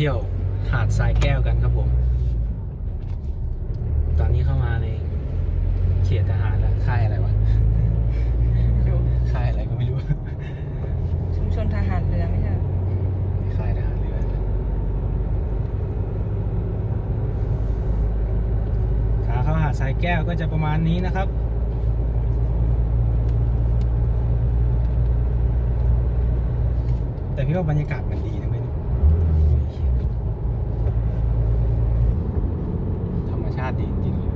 เที่ยวหาดทรายแก้วกันครับผม ตอนนี้เข้ามาในเขตทหารแล้วค่ายอะไรวะดูค่ายอะไรก็ไม่รู้ ชุมชนทหารเรือไม่ใช่เหรอค่ายทหารเรือนะขาเข้าหาดทรายแก้วก็จะประมาณนี้นะครับแต่พี่ว่าบรรยากาศมันดีาติดีจริงๆ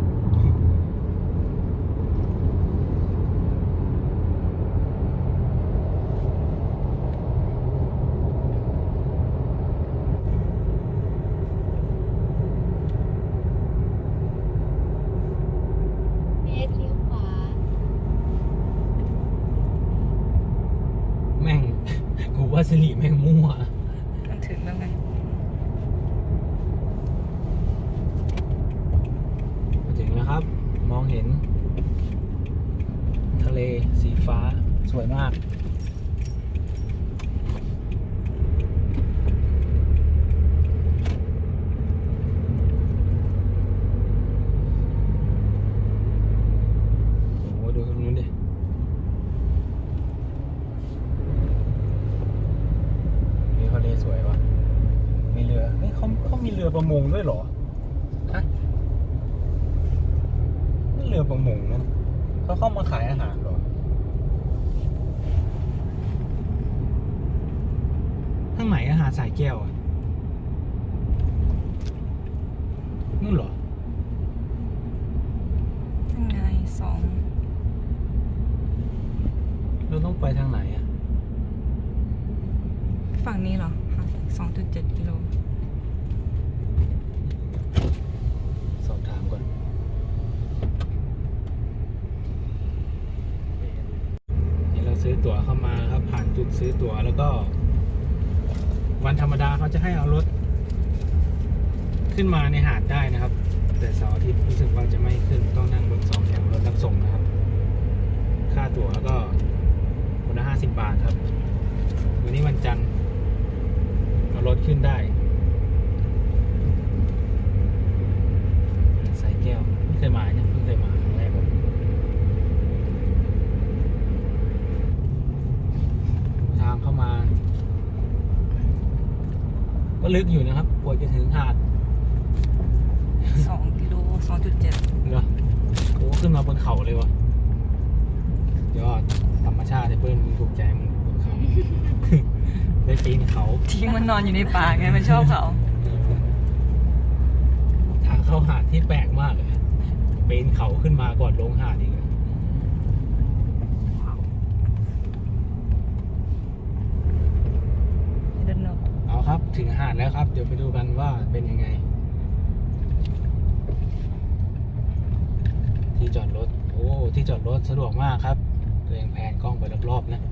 เลี้ยวขวาแม่ง กูว่าสิริแม่งมั่ว มันถึงแล้วไง มาถึงแล้วครับ มองเห็น ทะเลสี ฟ้าสวยมาก โอ้ดูตรงนู้นดิมีทะเลสวยวะมีเรือเฮ้ยเขาเขามีเรือประมงด้วยเหรอ ฮะนี่เรือประมงนะเขาเข้ามาขายอาหารเหรอ ข้างไหนอาหารสายแก้วอะนู่นเหรอยังไงสองเราต้องไปทางไหนอะฝั่งนี้เหรอห่างสองจุดเจ็ดกิโลสอบถามก่อนนี่เราซื้อตั๋วเข้ามาครับ ผ่านจุดซื้อตั๋วแล้วก็ วันธรรมดาเขาจะให้เอารถ ขึ้นมาในหาดได้นะครับ แต่เสาร์อาทิตย์รู้สึกว่าจะไม่ขึ้นต้องนั่งรถสองแถวรถรับส่งนะครับ ค่าตั๋วก็คนละห้าสิบบาทครับ วันนี้วันจันทร์เอารถขึ้นได้สายแก้วไม่เคยมาเนี่ยเพิ่งเคยมาครั้งแรกเลยทางเข้ามา ก็ลึกอยู่นะครับกว่าจะถึงหาดสองกิโลสองจุดเจ็ดเหรอโอ้ขึ้นมาบนเขาเลยวะยอดธรรมชาติในเพื่อนมึงถูกใจมึงบนเขาได้ปีนเขาทิ้งมันนอนอยู่ในป่าไงมันชอบเขาทางเข้าหาดที่แปลกมากเลยปีนเขาขึ้นมาก่อนลงหาดอีกอะ เดินเนอะ เอาครับ ถึงหาดแล้วครับ เดี๋ยวไปดูกันว่าเป็นยังไง ที่จอดรถ โอ้ ที่จอดรถสะดวกมากครับ ตัวเองแพนกล้องไปรอบๆนะ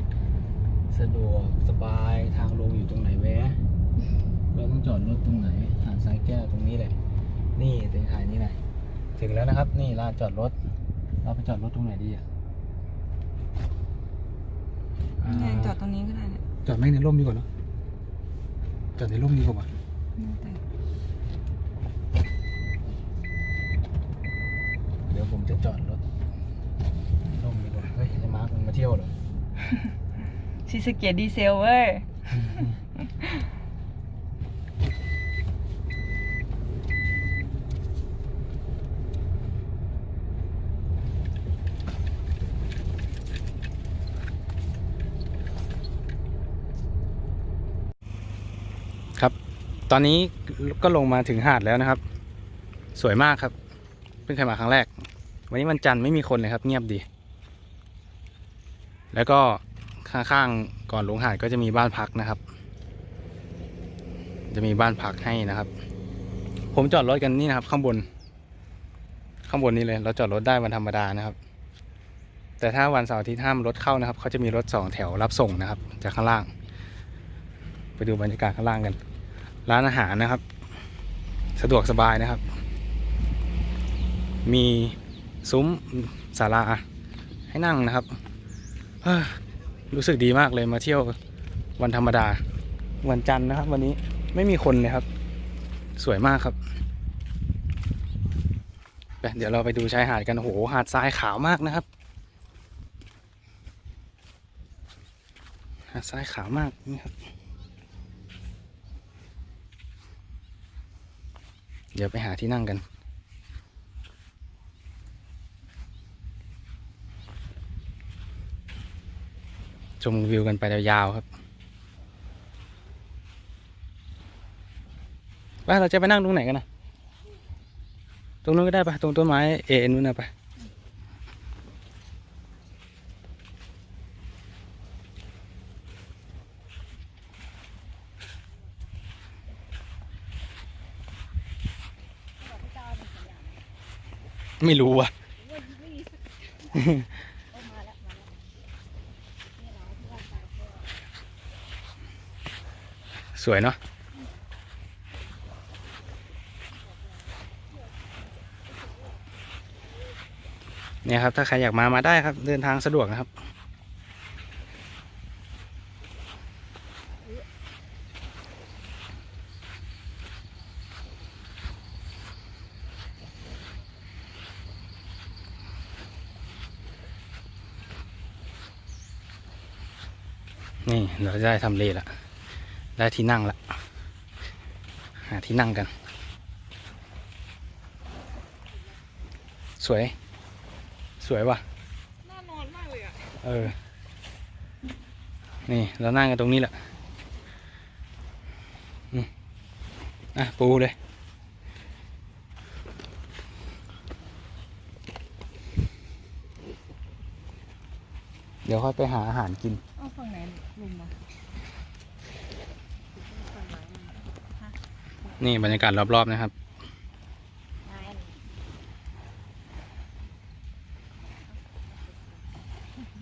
สะดวกสบายทางลงอยู่ตรงไหนแวะ เราต้องจอดรถตรงไหนหาดทรายแก้วตรงนี้แหละ นี่ถึงถ่ายนี่ไหนอยถึงแล้วนะครับ นี่ลานจอดรถ เราไปจอดรถตรงไหนดีอะไงจอดตรงนี้ก็ได้เนี่ยจอดไม่ในร่มดีกว่าเนอะ จอดในร่มดีกว่าแล้วแต่เดี๋ยวผมจะจอดรถร่มดีกว่าเฮ้ยไอ้มาร์คมันมาเที่ยวเหรอ ซีสะเกียดีเซลเว้ย ครับ ตอนนี้ก็ลงมาถึงหาดแล้วนะครับ สวยมากครับ เพิ่งเคยมาครั้งแรก วันนี้วันจันทร์ไม่มีคนเลยครับ เงียบดี แล้วก็ข้างๆก่อนลงหาดก็จะมีบ้านพักนะครับ จะมีบ้านพักให้นะครับ ผมจอดรถกันนี่นะครับ ข้างบน ข้างบนนี้เลย เราจอดรถได้วันธรรมดานะครับ แต่ถ้าวันเสาร์อาทิตย์ห้ามรถเข้านะครับเขาจะมีรถสองแถวรับส่งนะครับ จากข้างล่าง ไปดูบรรยากาศข้างล่างกัน ร้านอาหารนะครับ สะดวกสบายนะครับ มีซุ้มศาลาให้นั่งนะครับรู้สึกดีมากเลยมาเที่ยววันธรรมดา วันจันทร์นะครับ วันนี้ไม่มีคนเลยครับ สวยมากครับไปเดี๋ยวเราไปดูชายหาดกันโอ้โหหาดทรายขาวมากนะครับ หาดทรายขาวมากนี่ครับ เดี๋ยวไปหาที่นั่งกัน ชมวิวกันไปยาวๆครับว่าเราจะไปนั่งตรงไหนกันนะตรงนู้นก็ได้ปะตรงต้นไม้เอ็นนู้นนะปะ ไม่รู้ว่ะสวยเนาะเนี่ยครับ ถ้าใครอยากมามาได้ครับ เดินทางสะดวกนะครับ นี่เราได้ทำเลละได้ที่นั่งละหาที่นั่งกัน สวย สวยว่ะน่านอนมากเลยอะเออ นี่เรานั่งกันตรงนี้แหละอืมอะปูเลยเดี๋ยวค่อยไปหาอาหารกิน เอาฝั่งไหนลุมอะนี่บรรยากาศรอบๆนะครับ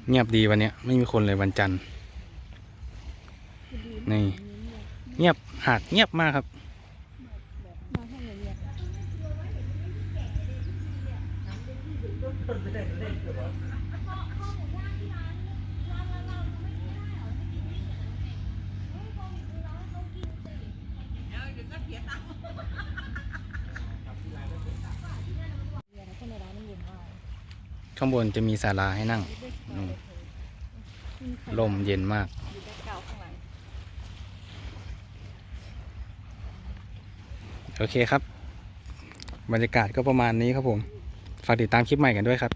เงียบดีวันเนี้ยไม่มีคนเลยวันจันทร์นี่เงียบหาดเงียบมากครับ ข้างบนจะมีศาลาให้นั่งนู่นลมเย็นมาก โอเคครับ บรรยากาศก็ประมาณนี้ครับผม ฝากติดตามคลิปใหม่กันด้วยครับ